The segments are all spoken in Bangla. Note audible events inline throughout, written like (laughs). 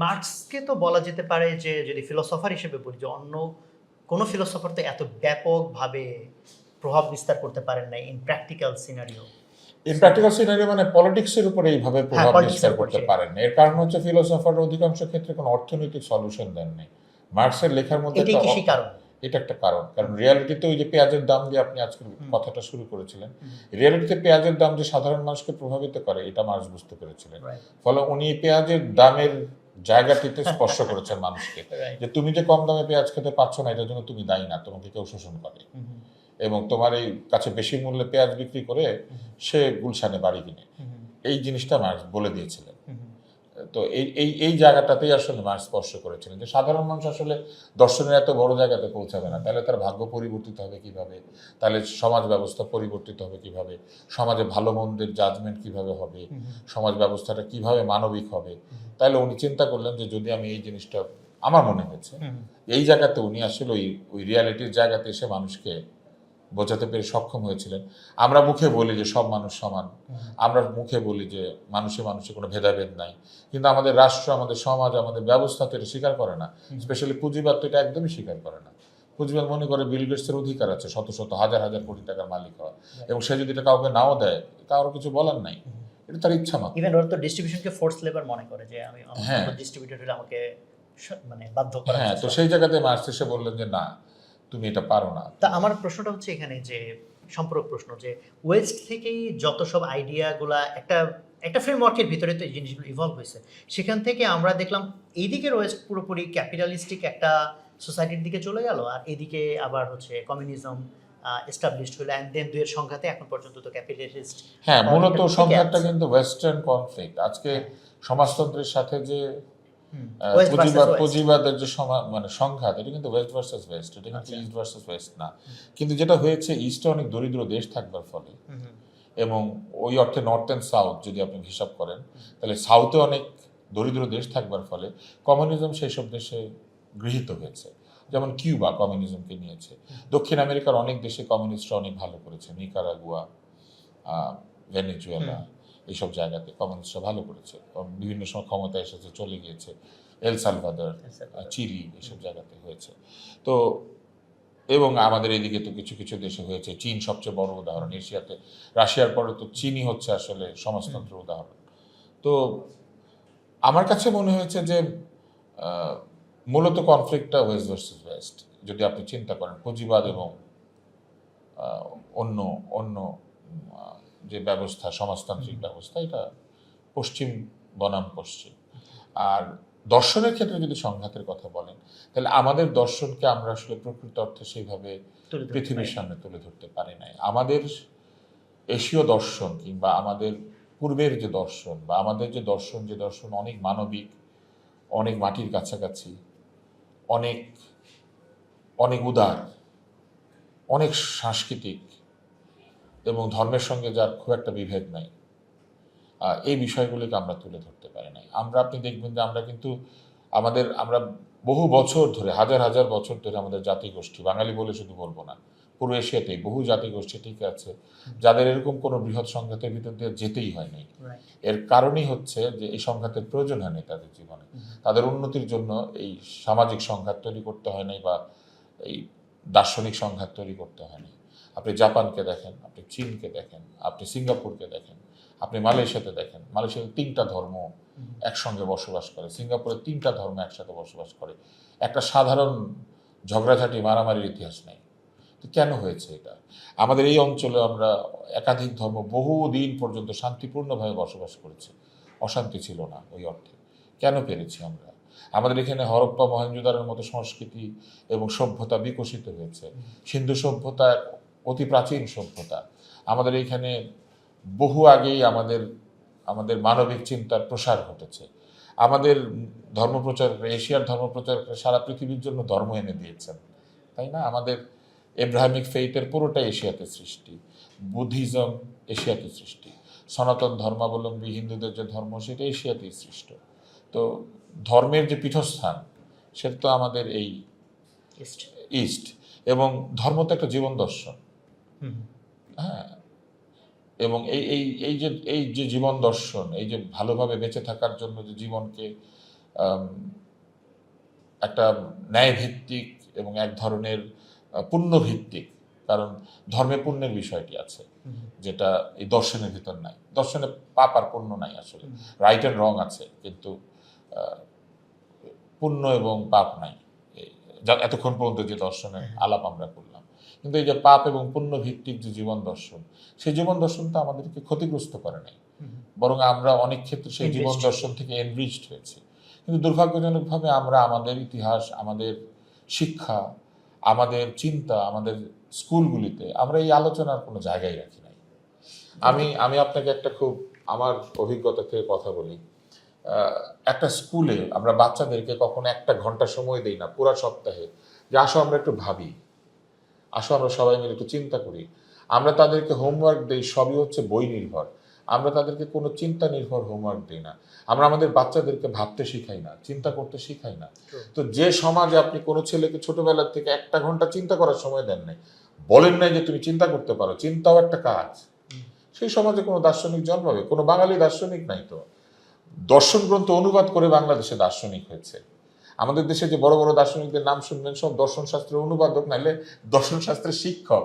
মার্কসকে তো বলা যেতে পারে যে যদি ফিলোসফার হিসেবে বলি যে অন্য কোনো ফিলোসফার তো এত ব্যাপকভাবে প্রভাব বিস্তার করতে পারেন না in practical scenario in practical scenario মানে পলিটিক্সের উপরে এইভাবে প্রভাব হ্যাঁ, বিস্তার করতে পারেন এর কারণ হচ্ছে ফিলোসফার অধিকাংশ ক্ষেত্রে কোনো অর্থনৈতিক সলিউশন দেননি মার্কসের লেখার মধ্যে এটাই কি কারণ। এটা একটা কারণ। কারণ রিয়ালিটিতে ওই যে পেঁয়াজের দাম দিয়ে আপনি আজকে কথাটা শুরু করেছিলেন। রিয়ালিটিতে পেঁয়াজের দাম যে সাধারণ মানুষকে প্রভাবিত করে এটা মার্কস বুঝতে পেরেছিলেন। ফলে উনি পেঁয়াজের দামের জায়গাটিতে স্পর্শ করেছেন (laughs) মানুষকে। যে তুমি যে কম দামে পেঁয়াজ খেতে পারছ না এটার জন্য তুমি দায়ী না তোমাকে কেউ শোষণ করে। এবং তোমার এই কাছে বেশি মূল্যে পেঁয়াজ বিক্রি করে সে গুলশানে বাড়ি কিনে। এই জিনিসটা মানুষ বলে দিয়েছিলেন। তো এই এই এই জায়গাটাতেই আসলে মার্কস স্পর্শ করেছিলেন যে সাধারণ মানুষ আসলে দর্শনের এত বড় জায়গাতে পৌঁছাবে না। তাহলে তার ভাগ্য পরিবর্তিত হবে কীভাবে? তাহলে সমাজ ব্যবস্থা পরিবর্তিত হবে কীভাবে? সমাজে ভালো মন্দের জাজমেন্ট কীভাবে হবে। সমাজ ব্যবস্থাটা কীভাবে মানবিক হবে? তাহলে উনি চিন্তা করলেন যে যদি আমি এই জিনিসটা আমার মনে হয়েছে এই জায়গাতে উনি আসলে ওই ওই রিয়ালিটির জায়গাতে এসে মানুষকে বোঝাতে পেরে সক্ষম হয়েছিলেন। আমরা মুখে বলি যে সব মানুষ সমান। আমরা মুখে বলি যে মানুষে মানুষে কোনো ভেদাভেদ নাই। কিন্তু আমাদের রাষ্ট্র আমাদের সমাজ আমাদের ব্যবস্থা তো এটা স্বীকার করে না। স্পেশালি পুঁজিবাদ তো এটা একদমই স্বীকার করে না। পুঁজিবাদ মনে করে বিল গেটসের অধিকার আছে শত শত হাজার হাজার কোটি টাকার মালিক হওয়া। এবং সে যদি এটা কাউকে নাও দেয় কারোর কিছু বলার নাই। এটা তার ইচ্ছা মাত্র। ইভেন ওরা তো ডিস্ট্রিবিউশনকে ফোর্স লেবার মনে করে যে আমি হ্যাঁ। ডিস্ট্রিবিউটর আমাকে মানে বাধ্য করা হ্যাঁ তো সেই জায়গাতে মার্কস বললেন যে না তুমি এটা পারো না। তা আমার প্রশ্নটা হচ্ছে এখানে যে সম্পর্ক প্রশ্ন যে ওয়েস্ট থেকেই যত সব আইডিয়াগুলা একটা একটা ফ্রেমওয়ার্কের ভিতরে তো এই জিনিসগুলো ইভলভ হয়েছে। সেখান থেকে আমরা দেখলাম এইদিকের ওয়েস্ট পুরোপুরি ক্যাপিটালিস্টিক একটা সোসাইটির দিকে চলে গেল আর এদিকে আবার হচ্ছে কমিউনিজম এস্টাবলিশড হলো অ্যান্ড দেন দুয়ের সংঘাতে এখন পর্যন্ত তো ক্যাপিটালিস্ট হ্যাঁ মূলত সংঘাতটা কিন্তু ওয়েস্টার্ন কনফ্লিক্ট আজকে সমাজতন্ত্রের সাথে যে পুঁজিবাদ পুঁজিবাদের যে মানে সংঘাত এটা কিন্তু ওয়েস্ট ভার্সেস ওয়েস্ট এটা কিন্তু। ইস্ট ভার্সেস ওয়েস্ট না। কিন্তু যেটা হয়েছে ইস্টে অনেক দরিদ্র দেশ থাকবার ফলে এবং ওই অর্থে নর্থ অ্যান্ড সাউথ যদি আপনি হিসাব করেন তাহলে সাউথে অনেক দরিদ্র দেশ থাকবার ফলে কমিউনিজম সেই সব দেশে গৃহীত হয়েছে। যেমন কিউবা কমিউনিজমকে নিয়েছে। দক্ষিণ আমেরিকার অনেক দেশে কমিউনিস্টরা অনেক ভালো করেছে। নিকারাগুয়া ভেনেজুয়েলা এইসব জায়গাতে কমিউনিস্টরা ভালো করেছে। বিভিন্ন সময় ক্ষমতা এসেছে চলে গিয়েছে। এল সালভাদর চিলি এসব জায়গাতে হয়েছে। তো এবং আমাদের এদিকে তো কিছু কিছু দেশে হয়েছে। চীন সবচেয়ে বড় উদাহরণ। এশিয়াতে রাশিয়ার পরে তো চীনই হচ্ছে আসলে সমাজতন্ত্রের উদাহরণ। তো আমার কাছে মনে হয়েছে যে মূলত কনফ্লিক্টটা ওয়েস্ট ভার্সেস ওয়েস্ট। যদি আপনি চিন্তা করেন পুঁজিবাদ এবং অন্য অন্য যে ব্যবস্থা সমাজতান্ত্রিক ব্যবস্থা এটা পশ্চিম বনাম পশ্চিম। আর দর্শনের ক্ষেত্রে যদি সংঘাতের কথা বলেন তাহলে আমাদের দর্শনকে আমরা আসলে প্রকৃত অর্থে সেইভাবে পৃথিবীর সামনে তুলে ধরতে পারি নাই। আমাদের এশীয় দর্শন কিংবা আমাদের পূর্বের যে দর্শন বা আমাদের যে দর্শন যে দর্শন অনেক মানবিক অনেক মাটির কাছাকাছি অনেক অনেক উদার অনেক সাংস্কৃতিক এবং ধর্মের সঙ্গে যার খুব একটা বিভেদ নাই। এই বিষয়গুলিকে আমরা তুলে ধরতে পারি নাই। আমরা আপনি দেখবেন যে আমরা কিন্তু আমাদের আমরা বহু বছর ধরে হাজার হাজার বছর ধরে আমাদের জাতিগোষ্ঠী বাঙালি বলে শুধু বলব না পুরো এশিয়াতেই বহু জাতিগোষ্ঠী ঠিক আছে যাদের এরকম কোনো বৃহৎ সংঘাতের ভিতর দিয়ে যেতেই হয়নি এর কারণই হচ্ছে যে এই সংঘাতের প্রয়োজন হয়নি তাদের জীবনে। তাদের উন্নতির জন্য এই সামাজিক সংঘাত তৈরি করতে হয় নাই বা এই দার্শনিক সংঘাত তৈরি করতে হয়নি আপনি জাপানকে দেখেন আপনি চীনকে দেখেন আপনি সিঙ্গাপুরকে দেখেন আপনি মালয়েশিয়াতে দেখেন। মালয়েশিয়াতে তিনটা ধর্ম একসঙ্গে বসবাস করে। সিঙ্গাপুরে তিনটা ধর্ম একসাথে বসবাস করে। একটা সাধারণ ঝগড়াঝাটি মারামারির ইতিহাস নেই। তো কেন হয়েছে এটা? আমাদের এই অঞ্চলে আমরা একাধিক ধর্ম বহুদিন পর্যন্ত শান্তিপূর্ণভাবে বসবাস করেছি। অশান্তি ছিল না ওই অর্থে। কেন পেরেছি আমরা? আমাদের এখানে হরপ্পা মহেঞ্জোদারের মতো সংস্কৃতি এবং সভ্যতা বিকশিত হয়েছে। সিন্ধু সভ্যতা অতি প্রাচীন সভ্যতা। আমাদের এইখানে বহু আগেই আমাদের আমাদের মানবিক চিন্তার প্রসার ঘটেছে। আমাদের ধর্মপ্রচার এশিয়ার ধর্মপ্রচার সারা পৃথিবীর জন্য ধর্ম এনে দিয়েছেন। তাই না? আমাদের এব্রাহামিক ফেইথের পুরোটাই এশিয়াতে সৃষ্টি। বুদ্ধিজম এশিয়াতে সৃষ্টি। সনাতন ধর্মাবলম্বী হিন্দুদের যে ধর্ম সেটা এশিয়াতেই সৃষ্ট। তো ধর্মের যে পীঠস্থান সেটা তো আমাদের এই ইস্ট এবং ধর্ম তো একটা জীবন দর্শন। হ্যাঁ। এবং এই এই এই যে এই যে জীবন দর্শন এই যে ভালোভাবে বেঁচে থাকার জন্য যে জীবনকে একটা ন্যায়ভিত্তিক এবং এক ধরনের পুণ্যভিত্তিক কারণ ধর্মে পুণ্যের বিষয়টি আছে যেটা এই দর্শনের ভিতর নাই। দর্শনে পাপ আর পুণ্য নাই আসলে। রাইট অ্যান্ড রং আছে কিন্তু পুণ্য এবং পাপ নাই। এতক্ষণ পর্যন্ত যে দর্শনের আলাপ আমরা করলাম। কিন্তু এই যে পাপ এবং পুণ্য ভিত্তিক যে জীবন দর্শন সেই জীবন দর্শনটা আমাদেরকে ক্ষতিগ্রস্ত করে নাই। বরং আমরা অনেক ক্ষেত্রে সেই জীবন দর্শন থেকে এনরিচড হয়েছি। কিন্তু দুর্ভাগ্যজনকভাবে আমরা আমাদের ইতিহাস আমাদের শিক্ষা আমাদের চিন্তা আমাদের স্কুলগুলিতে আমরা এই আলোচনার কোনো জায়গায় রাখি নাই। আমি আমি আপনাকে একটা খুব আমার অভিজ্ঞতা থেকে কথা বলি। একটা স্কুলে আমরা বাচ্চাদেরকে কখনো একটা ঘণ্টা সময় দেই না পুরা সপ্তাহে। যে আসো আমরা একটু ভাবি। আসো আমরা সবাই মিলে একটু চিন্তা করি। আমরা তাদেরকে হোমওয়ার্ক দেই সবই হচ্ছে বই নির্ভর। আমরা তাদেরকে কোনো চিন্তা নির্ভর হোমওয়ার্ক দিই না। আমরা আমাদের বাচ্চাদেরকে ভাবতে শিখাই না চিন্তা করতে শিখাই না। তো যে সমাজে আপনি কোনো ছেলেকে ছোটবেলার থেকে একটা ঘণ্টা চিন্তা করার সময় দেন নাই বলেন নাই যে তুমি চিন্তা করতে পারো চিন্তাও একটা কাজ। সেই সমাজে কোনো দার্শনিক জন্মাবে? কোনো বাঙালি দার্শনিক নাই তো। দর্শন গ্রন্থ অনুবাদ করে বাংলাদেশে দার্শনিক হয়েছে। আমাদের দেশে যে বড় বড় দার্শনিকদের নাম শুনবেন সব দর্শন শাস্ত্রের অনুবাদক নাইলে দর্শন শাস্ত্রের শিক্ষক।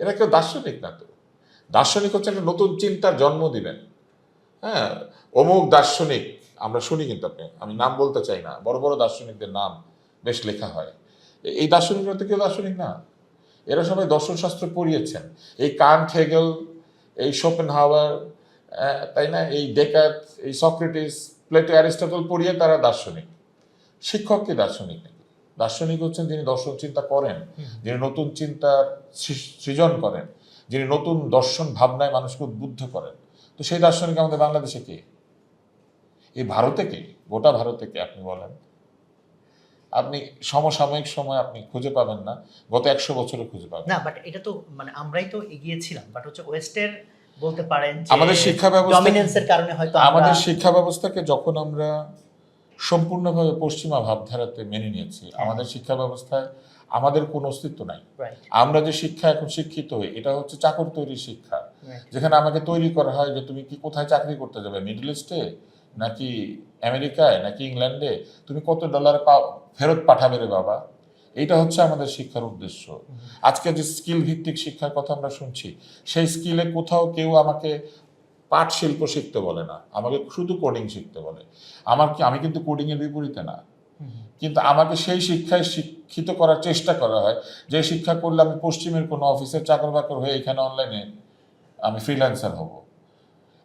এরা কেউ দার্শনিক না তো। দার্শনিক হচ্ছে একটা নতুন চিন্তার জন্ম দিবেন। হ্যাঁ অমুক দার্শনিক, আমরা শুনি কিন্তু আপনি, আমি নাম বলতে চাই না, বড় বড় দার্শনিকদের নাম বেশ লেখা হয়। এই দার্শনিকরা তো কেউ দার্শনিক না। এরা সবাই দর্শনশাস্ত্র পড়িয়েছেন। এই কান্ট হেগেল এই শোপেন হাওয়ার তাই না? এই ডেকাত এই সক্রেটিস, প্লেটো অ্যারিস্টটল পড়িয়ে তারা দার্শনিক। শিক্ষক কি দার্শনিক। নাকি দার্শনিক হচ্ছেন যিনি দর্শন চিন্তা করেন যিনি নতুন চিন্তার সৃজন করেন যিনি নতুন দর্শন ভাবনায় মানুষকে উদ্বুদ্ধ করেন। তো সেই দার্শনিক আমাদের বাংলাদেশে কে? এই ভারতে কে? গোটা ভারতে কে আপনি বলেন? আপনি সমসাময়িক সময় আপনি খুঁজে পাবেন না গত একশো বছরে খুঁজে পাবেন না বাট এটা তো মানে আমরাই তো এগিয়েছিলাম বাট হচ্ছে ওয়েস্টের বলতে পারেন আমাদের শিক্ষা ব্যবস্থা- ডমিনেন্সের কারণে হয়তো আমাদের শিক্ষা ব্যবস্থাকে যখন আমরা সম্পূর্ণভাবে পশ্চিমা ভাবধারাতে মেনে নিয়েছি। আমাদের শিক্ষা ব্যবস্থায় আমাদের কোনো অস্তিত্ব নাই। আমরা যে শিক্ষা এখন শিক্ষিত হই এটা হচ্ছে চাকর তৈরির শিক্ষা। যেখানে আমাকে তৈরি করা হয় যে তুমি কি কোথায় চাকরি করতে যাবে? মিডল ইস্টে নাকি আমেরিকায় নাকি ইংল্যান্ডে তুমি কত ডলার ফেরত পাঠাবে রে বাবা? এইটা হচ্ছে আমাদের শিক্ষার উদ্দেশ্য। আজকে যে স্কিল ভিত্তিক শিক্ষার কথা আমরা শুনছি সেই স্কিলে কোথাও কেউ আমাকে পাট শিল্প শিখতে বলে না, আমাকে শুধু কোডিং শিখতে বলে। আমার কি, আমি কিন্তু কোডিং এর বিপরীতে না। কিন্তু আমাকে সেই শিক্ষায় শিক্ষিত করার চেষ্টা করা হয়, যে শিক্ষা করলে আমি পশ্চিমের কোনো অফিসের চাকর বাকর হয়ে এখানে অনলাইনে আমি ফ্রিল্যান্সার হব।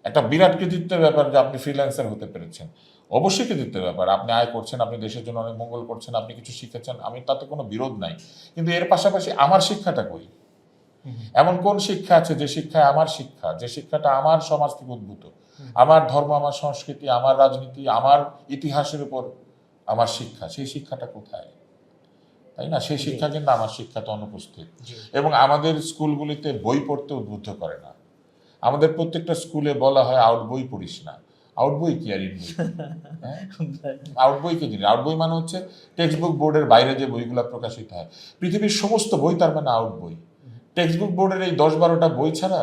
একটা বিরাট কৃতিত্বের ব্যাপার যে আপনি ফ্রিল্যান্সার হতে পেরেছেন। অবশ্যই কৃতিত্বের ব্যাপার। আপনি আয় করছেন, আপনি দেশের জন্য অনেক মঙ্গল করছেন, আপনি কিছু শিখেছেন, আমি তাতে কোনো বিরোধ নাই। কিন্তু এর পাশাপাশি আমার শিক্ষাটা কই? এমন কোন শিক্ষা আছে যে শিক্ষায় আমার শিক্ষা যে শিক্ষাটা আমার সমাজ থেকে উদ্ভূত? আমার ধর্ম আমার সংস্কৃতি আমার রাজনীতি আমার ইতিহাসের উপর আমার শিক্ষা সেই শিক্ষাটা কোথায়? তাই না? সেই শিক্ষা কিন্তু আমার শিক্ষাতে অনুপস্থিত। এবং আমাদের স্কুলগুলিতে বই পড়তে উদ্বুদ্ধ করে না। আমাদের প্রত্যেকটা স্কুলে বলা হয় আউট বই পড়িস না। আউট বই কি আর ইন? (laughs) হ্যাঁ? আউট বই কি জিনিস আউট বই মানে হচ্ছে টেক্সট বুক বোর্ডের বাইরে যে বইগুলো প্রকাশিত হয়। পৃথিবীর সমস্ত বই তার মানে আউট বই। টেক্সট বুক বোর্ডের এই দশ বারোটা বই ছাড়া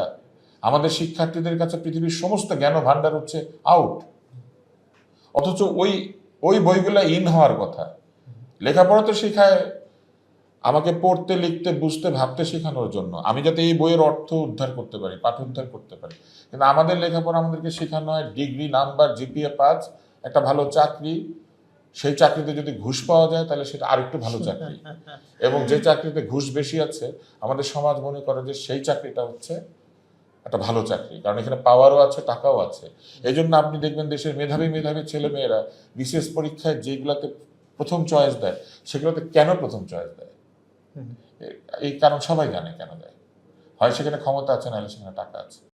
আমাদের শিক্ষার্থীদের কাছে পৃথিবীর সমস্ত জ্ঞান ভাণ্ডার হচ্ছে আউট অথচ ওই ওই বইগুলা ইন হওয়ার কথা। লেখাপড়া তো শেখায়। আমাকে পড়তে, লিখতে, বুঝতে, ভাবতে শেখানোর জন্য। আমি যাতে এই বইয়ের অর্থ উদ্ধার করতে পারি, পাঠ উদ্ধার করতে পারি। কিন্তু আমাদের লেখাপড়া আমাদেরকে শেখানো হয়। ডিগ্রি নাম্বার জিপিএ পাঁচ একটা ভালো চাকরি সেই চাকরিতে যদি ঘুষ পাওয়া যায় তাহলে সেটা আরেকটু ভালো চাকরি। এবং যে চাকরিতে ঘুষ বেশি আছে আমাদের সমাজ মনে করে যে সেই চাকরিটা হচ্ছে একটা ভালো চাকরি। কারণ এখানে পাওয়ারও আছে টাকাও আছে। এই জন্য আপনি দেখবেন দেশের মেধাবী মেধাবী ছেলে মেয়েরা বিশেষ পরীক্ষায় যেগুলাতে প্রথম চয়েস দেয় সেগুলোতে কেন প্রথম চয়েস দেয়? এই কারণ সবাই জানে কেন দেয়। হয় সেখানে ক্ষমতা আছে নাহলে সেখানে টাকা আছে।